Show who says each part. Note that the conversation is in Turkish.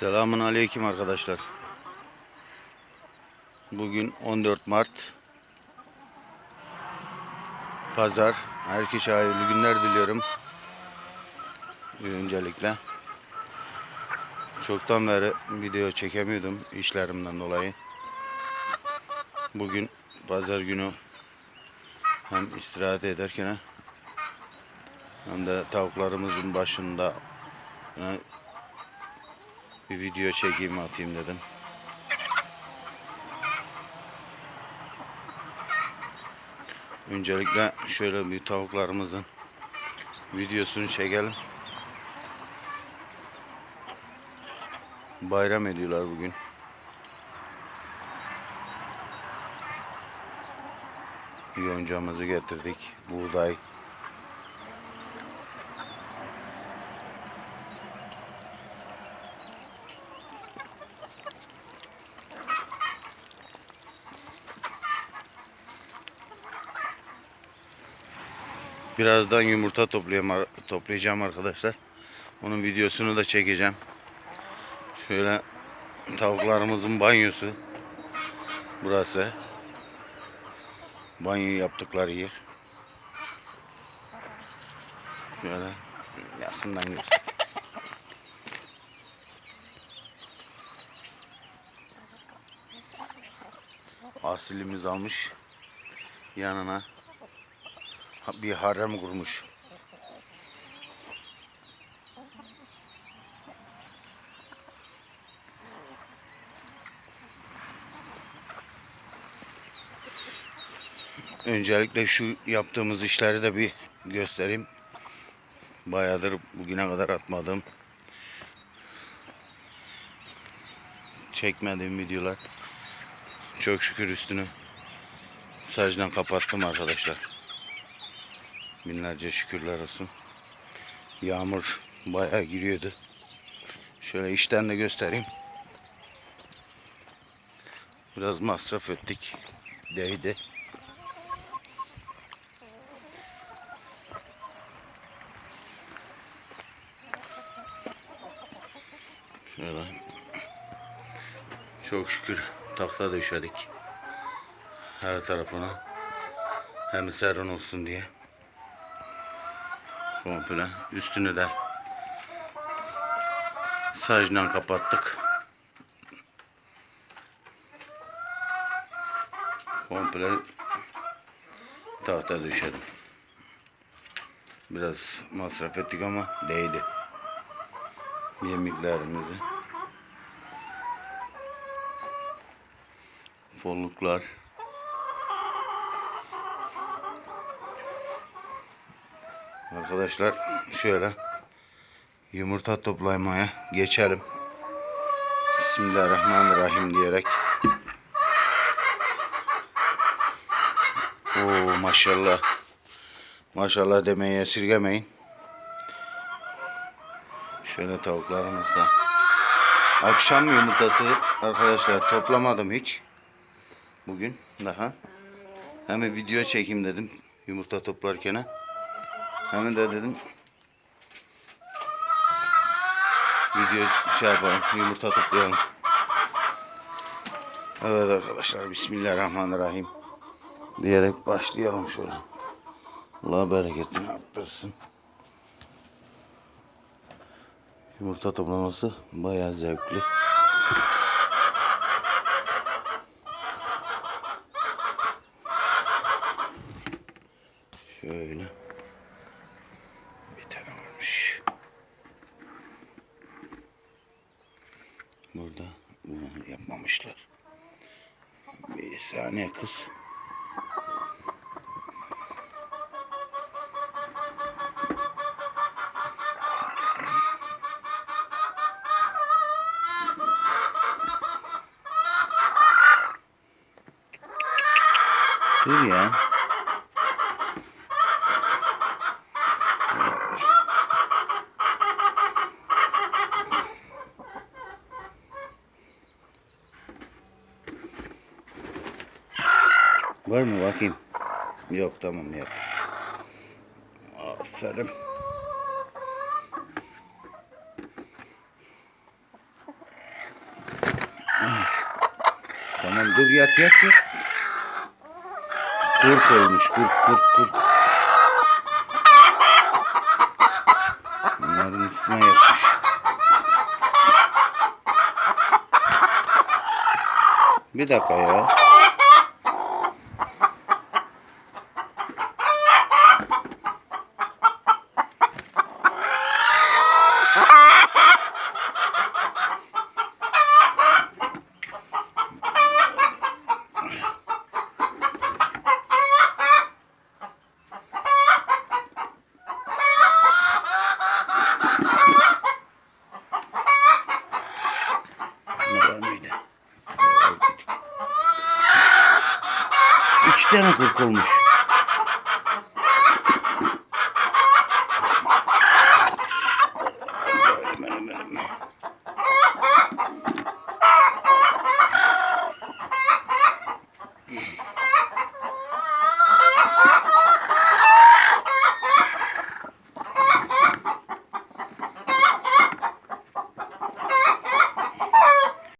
Speaker 1: Selamun aleyküm arkadaşlar. Bugün 14 Mart. Pazar. Herkese hayırlı günler diliyorum. Öncelikle. Çoktan beri video çekemiyordum işlerimden dolayı. Bugün pazar günü hem istirahat ederken hem de tavuklarımızın başında e, bir video çekeyim atayım dedim. Öncelikle şöyle bir tavuklarımızın videosunu çekelim. Bayram ediyorlar bugün. Yoncamızı getirdik. Buğday. Birazdan yumurta toplayacağım, arkadaşlar. Onun videosunu da çekeceğim. Şöyle tavuklarımızın banyosu. Burası. Banyo yaptıkları yer. Şöyle yakından göster. Asilimiz almış yanına bir harem kurmuş. Öncelikle şu yaptığımız işleri de bir göstereyim. Bayağıdır bugüne kadar atmadım. Çekmediğim videolar. Çok şükür üstünü sacdan kapattım arkadaşlar. Binlerce şükürler olsun. Yağmur bayağı giriyordu. Şöyle işten de göstereyim. Biraz masraf ettik. Değdi. Şöyle. Çok şükür takta döşedik. Her tarafına. Hem serin olsun diye komple üstünü de sacla kapattık. Komple tahta döşedim. Biraz masraf ettik ama değdi. Yemeklerimizi. Folluklar. Arkadaşlar şöyle yumurta toplamaya geçelim. Bismillahirrahmanirrahim diyerek. Oo maşallah. Maşallah demeyi esirgemeyin. Şöyle tavuklarımız da. Akşam yumurtası arkadaşlar toplamadım hiç. Bugün daha. Hemen video çekeyim dedim yumurta toplarken. Hemen de dedim video şey yapalım yumurta toplayalım. Evet arkadaşlar Bismillahirrahmanirrahim diyerek başlayalım şöyle. Allah bereketini arttırsın. Yumurta toplaması bayağı zevkli. Şöyle. Saniye kız. Dur ya. Var mı bakayım? Yok tamam yok. Aferin. Tamam dur yat yat yat. Kurt olmuş kurt kurt kurt. Bunların üstüne yatmış. Bir dakika ya. Christian kurkulmuş.